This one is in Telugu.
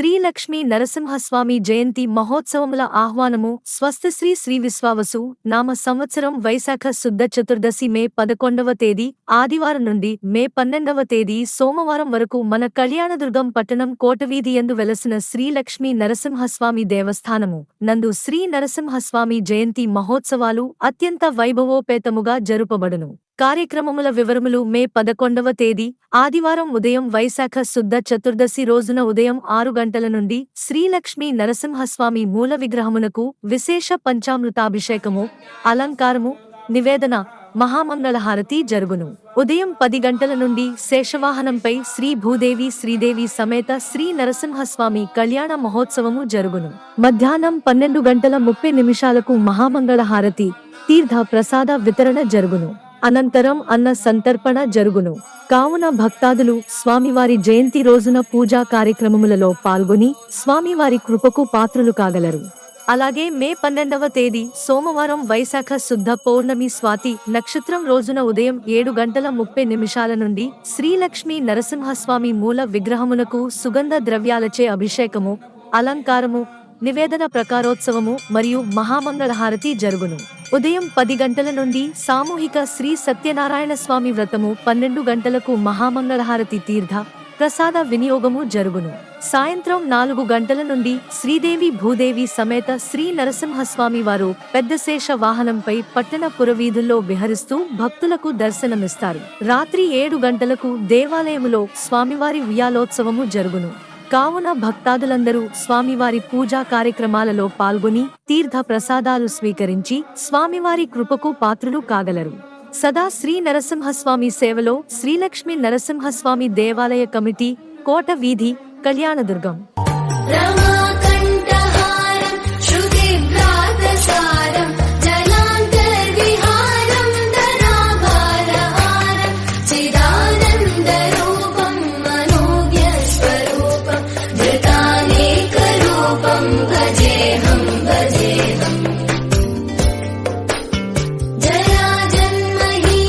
శ్రీలక్ష్మీ నరసింహస్వామి జయంతి మహోత్సవముల ఆహ్వానము స్వస్థశ్రీ శ్రీ విశ్వావసు నామ సంవత్సరం వైశాఖ శుద్ధ చతుర్దశి మే పదకొండవ తేదీ ఆదివారం నుండి మే పన్నెండవ తేదీ సోమవారం వరకు మన కళ్యాణదుర్గం పట్టణం కోటవీధి యందు వెలసిన శ్రీలక్ష్మీ నరసింహస్వామి దేవస్థానము. నందు శ్రీ నరసింహస్వామి జయంతి మహోత్సవాలు అత్యంత వైభవోపేతముగా జరుపబడును. కార్యక్రమముల వివరములు మే పదకొండవ తేదీ ఆదివారం ఉదయం వైశాఖ శుద్ధ చతుర్దశి రోజున ఉదయం ఆరు గంటల నుండి శ్రీలక్ష్మీ నరసింహస్వామి మూల విగ్రహమునకు విశేష పంచామృతాభిషేకము అలంకారము నివేదన మహామంగళహారతి జరుగును. ఉదయం పది గంటల నుండి శేషవాహనంపై శ్రీ భూదేవి శ్రీదేవి సమేత శ్రీ నరసింహస్వామి కళ్యాణ మహోత్సవము జరుగును. మధ్యాహ్నం పన్నెండు గంటల ముప్పై నిమిషాలకు మహామంగళహారతి తీర్థ ప్రసాద వితరణ జరుగును. అనంతరం అన్న సంతర్పణ జరుగును. కావున భక్తాదులు స్వామివారి జయంతి రోజున పూజా కార్యక్రమములలో పాల్గొని స్వామివారి కృపకు పాత్రులు కాగలరు. అలాగే మే పన్నెండవ తేదీ సోమవారం వైశాఖ శుద్ధ పౌర్ణమి స్వాతి నక్షత్రం రోజున ఉదయం ఏడు గంటల ముప్పై నిమిషాల నుండి శ్రీలక్ష్మీ నరసింహస్వామి మూల విగ్రహమునకు సుగంధ ద్రవ్యాలచే అభిషేకము అలంకారము నివేదన ప్రకారోత్సవము మరియు మహామంగళహారతి జరుగును. ఉదయం పది గంటల నుండి సామూహిక శ్రీ సత్యనారాయణ స్వామి వ్రతము పన్నెండు గంటలకు మహామంగళహారతి తీర్థ ప్రసాద వినియోగము జరుగును. సాయంత్రం నాలుగు గంటల నుండి శ్రీదేవి భూదేవి సమేత శ్రీ నరసింహస్వామి వారు పెద్దశేష వాహనంపై పట్టణ పురవీధుల్లో విహరిస్తూ భక్తులకు దర్శనమిస్తారు. రాత్రి ఏడు గంటలకు దేవాలయములో స్వామివారి ఉయ్యాలోత్సవము జరుగును. కావున భక్తాదులందరూ స్వామివారి పూజా కార్యక్రమాలలో పాల్గొని తీర్థ ప్రసాదాలు స్వీకరించి స్వామివారి కృపకు పాత్రులు కాగలరు. సదా శ్రీ నరసింహస్వామి సేవలో శ్రీలక్ష్మి నరసింహస్వామి దేవాలయ కమిటీ కోట వీధి కళ్యాణదుర్గం.